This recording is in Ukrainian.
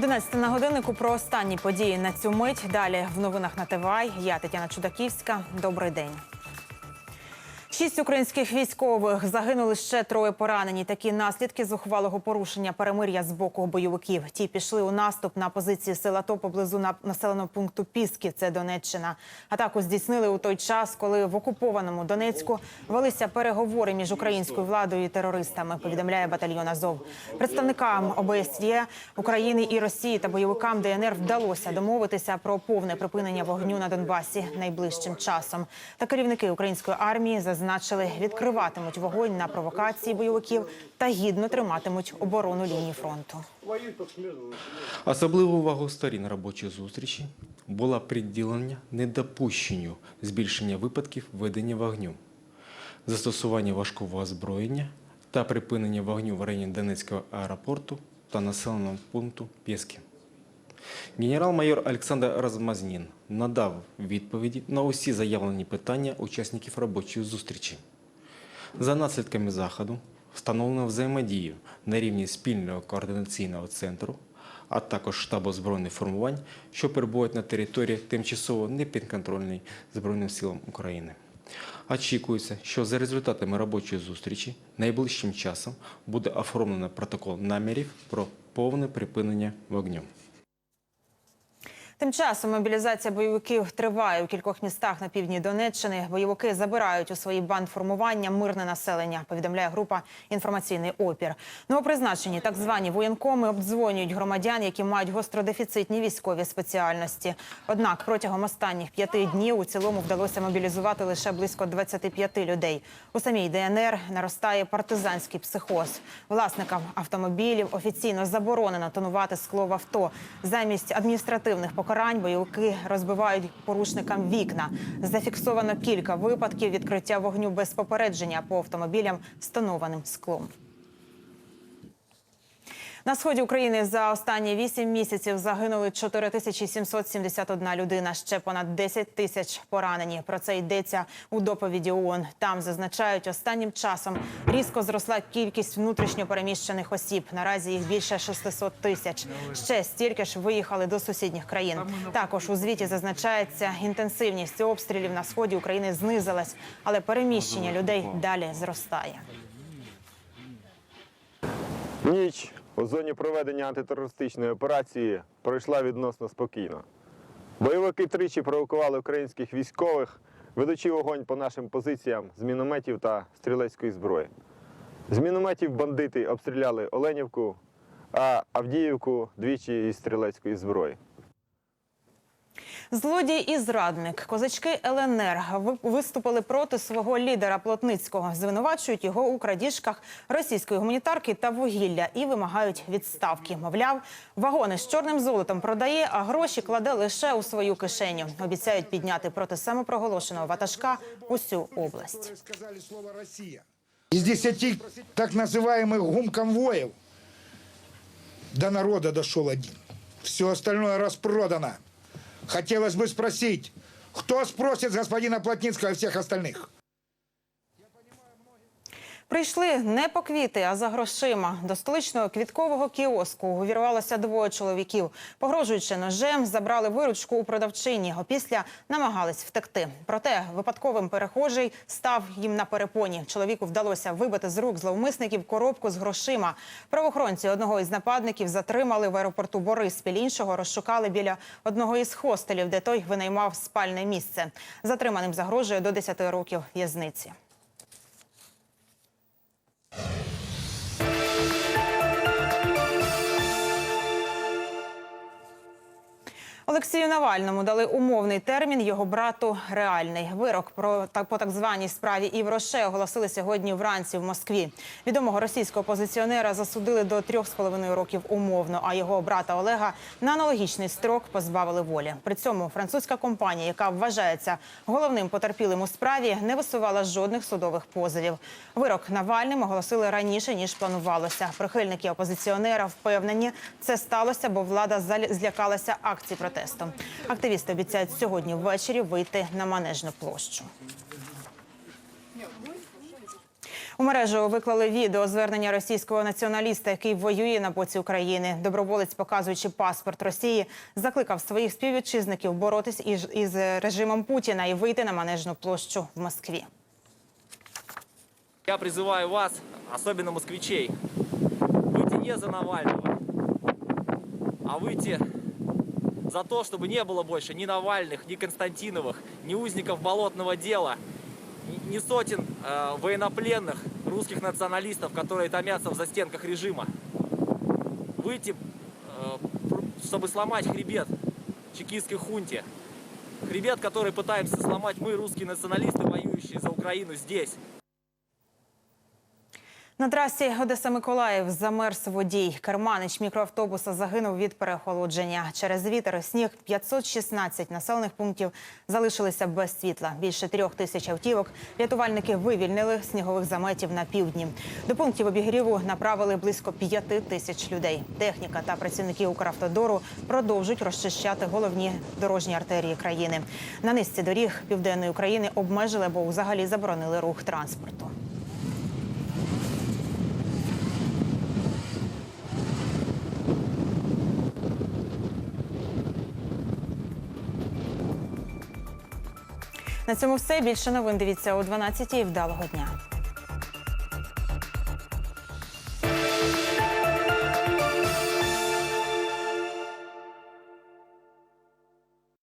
11 на годиннику про останні події на цю мить. Далі в новинах на ТВАЙ. Я Тетяна Чудаківська. Добрий день. Шість українських військових загинули ще троє поранені. Такі наслідки зухвалого порушення перемир'я з боку бойовиків. Ті пішли у наступ на позиції сил АТО поблизу на- населеного пункту Піски. Це Донеччина. Атаку здійснили у той час, коли в окупованому Донецьку велися переговори між українською владою і терористами. Повідомляє батальйон Азов. Представникам ОБСЄ України і Росії та бойовикам ДНР вдалося домовитися про повне припинення вогню на Донбасі найближчим часом. Та керівники української армії зазначили, відкриватимуть вогонь на провокації бойовиків та гідно триматимуть оборону лінії фронту. Особливу увагу сторін робочої зустрічі була приділення недопущенню збільшення випадків ведення вогню, застосування важкого озброєння та припинення вогню в районі Донецького аеропорту та населеного пункту Пєски. Генерал-майор Олександр Размазнін надав відповіді на усі заявлені питання учасників робочої зустрічі. За наслідками заходу встановлено взаємодію на рівні спільного координаційного центру, а також штабу збройних формувань, що перебувають на території тимчасово непідконтрольної Збройним силам України. Очікується, що за результатами робочої зустрічі найближчим часом буде оформлено протокол намірів про повне припинення вогню. Тим часом мобілізація бойовиків триває у кількох містах на півдні Донеччини. Бойовики забирають у свої бандформування мирне населення. Повідомляє група інформаційний опір. Новопризначені так звані воєнкоми обдзвонюють громадян, які мають гостродефіцитні військові спеціальності. Однак протягом останніх п'яти днів у цілому вдалося мобілізувати лише близько 25 людей. У самій ДНР наростає партизанський психоз. Власникам автомобілів офіційно заборонено тонувати скло в авто. Замість адміністративних покарань бойовики розбивають порушникам вікна. Зафіксовано кілька випадків відкриття вогню без попередження по автомобілям встановленим склом. На сході України за останні вісім місяців загинули 4771 людина. Ще понад 10 тисяч поранені. Про це йдеться у доповіді ООН. Там зазначають, останнім часом різко зросла кількість внутрішньо переміщених осіб. Наразі їх більше 600 тисяч. Ще стільки ж виїхали до сусідніх країн. Також у звіті зазначається, інтенсивність обстрілів на сході України знизилась, але переміщення людей далі зростає. Ніч у зоні проведення антитерористичної операції пройшла відносно спокійно. Бойовики тричі провокували українських військових, ведучи вогонь по нашим позиціям з мінометів та стрілецької зброї. З мінометів бандити обстріляли Оленівку, а Авдіївку двічі із стрілецької зброї. Злодій і зрадник козачки ЛНР ви- виступили проти свого лідера Плотницького. Звинувачують його у крадіжках російської гуманітарки та вугілля і вимагають відставки. Мовляв, вагони з чорним золотом продає, а гроші кладе лише у свою кишеню. Обіцяють підняти проти самопроголошеного ватажка усю область. сказали слово «Россия». Из десяти так называемых гумконвоев до народа дошел один. Все остальное распродано. Хотелось бы спросить, кто спросит господина Плотницкого и всех остальных? Прийшли не по квіти, а за грошима. До столичного квіткового кіоску увірвалося двоє чоловіків. Погрожуючи ножем, забрали виручку у продавчині. Опісля намагались втекти. Проте випадковим перехожий став їм на перепоні. Чоловіку вдалося вибити з рук зловмисників коробку з грошима. Правоохоронці одного із нападників затримали в аеропорту Бориспіль. Іншого розшукали біля одного із хостелів, де той винаймав спальне місце. Затриманим загрожує до 10 років в'язниці. Олексію Навальному дали умовний термін, його брату реальний. Вирок про так по так званій справі Івроше оголосили сьогодні вранці в Москві. Відомого російського опозиціонера засудили до трьох з половиною років умовно. А його брата Олега на аналогічний строк позбавили волі. При цьому французька компанія, яка вважається головним потерпілим у справі, не висувала жодних судових позовів. Вирок Навальним оголосили раніше ніж планувалося. Прихильники опозиціонера впевнені, це сталося, бо влада злякалася акцій протесту Активісти обіцяють сьогодні ввечері вийти на манежну площу. У мережу виклали відео звернення російського націоналіста, який воює на боці України. Доброволець, показуючи паспорт Росії, закликав своїх співвітчизників боротись із, із режимом Путіна і вийти на манежну площу в Москві. Я призываю вас, особенно москвичей, выйти не за Навального, а выйти за то, чтобы не было больше ни Навальных, ни Константиновых, ни узников болотного дела, ни- сотен э, военнопленных русских националистов, которые томятся в застенках режима. Выйти, э, чтобы сломать хребет чекистской хунте. Хребет, который пытаемся сломать мы, русские националисты, воюющие за Украину здесь. На трасі Одеса-Миколаїв замерз водій. Керманич мікроавтобуса загинув від переохолодження. Через вітер і сніг 516 населених пунктів залишилися без світла. Більше трьох тисяч автівок рятувальники вивільнили снігових заметів на півдні. До пунктів обігріву направили близько п'яти тисяч людей. Техніка та працівники Укравтодору продовжують розчищати головні дорожні артерії країни. На низці доріг південної України обмежили або взагалі заборонили рух транспорту. На цьому все. Більше новин дивіться о 12-й. Вдалого дня.